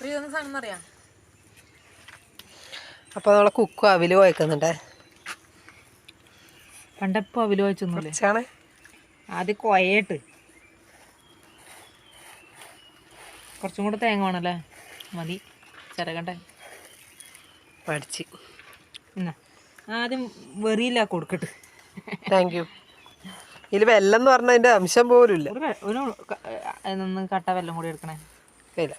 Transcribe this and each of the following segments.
ഇതൊന്നും സാധനം അറിയാം അപ്പോൾ നമ്മളെ കുക്കും അവിൽ കുഴക്കുന്നുണ്ടേ പണ്ടപ്പോ അവിൽ കുഴച്ചൊന്നുമില്ലേ അത് ആദ്യം കൊയയിട്ട് കുറച്ചും കൂടെ തേങ്ങ വേണല്ലേ? മതി. ചിരകണ്ടേ. പഠിച്ച്. എന്നാ ആദ്യം വെറിയില്ല കൊടുക്കട്ട്. താങ്ക് യു ഇതിൽ വെല്ലം എന്ന് പറഞ്ഞാൽ അംശം പോലും ഇല്ല ഒരു കട്ട വെല്ലം കൂടി എടുക്കണേ. ഇല്ല.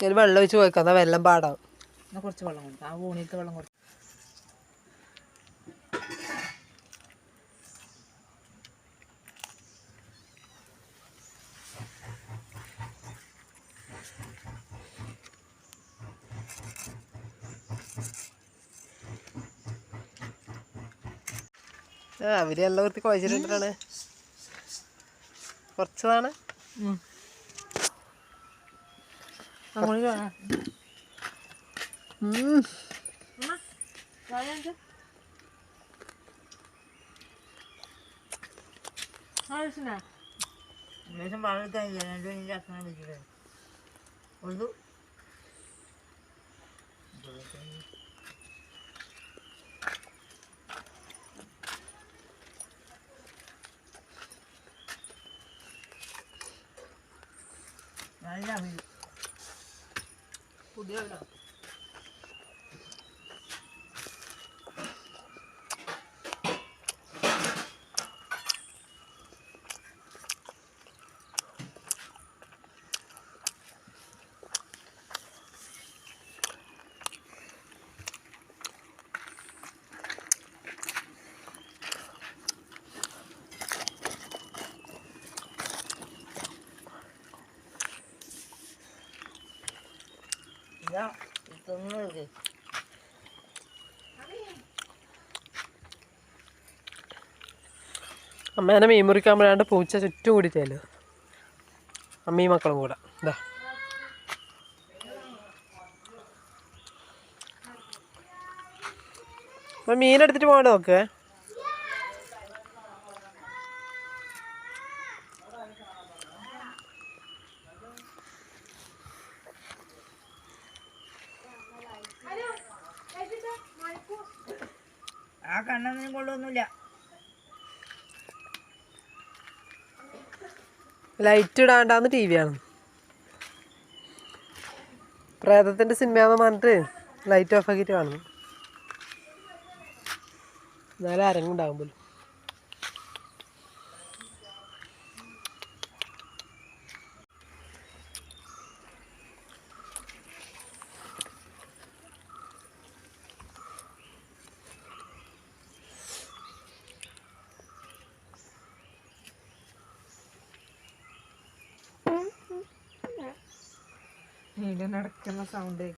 ഇതിൽ വെള്ളം ഒഴിച്ച് പോയിക്കോ അതാ വെള്ളം പാടാവും. കുറച്ച് വെള്ളം കൊടുക്കാം. ആ ഊണിയിലത്തെ വെള്ളം കൊടുക്കാം. അവർ എല്ലാം വൃത്തി കുഴച്ചിട്ടുണ്ടാണ് കുറച്ചതാണ്. 방울 좋아. 음. 엄마, 나이 앉아. 아저씨나. 무슨 말을 다 얘는 눈이 작하는 집에. 오늘도. 말이야. പുതിയ ഇതാ തിന്നത് അമ്മേനെ മീൻ മുറിക്കാൻ പൂച്ച ചുറ്റും കൂടിയിട്ടല്ലോ അമ്മയും മക്കളും കൂടെ. ഇതാ അപ്പൊ മീനെടുത്തിട്ട് പോകണ്ട നോക്ക്. ആ കണ്ണൊന്നും കൊള്ളൊന്നുമില്ല. ലൈറ്റ് ഇടാണ്ടാന്ന് ടി വി ആണ്. പ്രേതത്തിന്റെ സിനിമയാന്ന് പറഞ്ഞിട്ട് ലൈറ്റ് ഓഫ് ആക്കിയിട്ട് കാണുന്നു. എന്നാലും അരങ്ങുണ്ടാകും ഇതിന്റെ നടക്കുന്ന സൗണ്ട്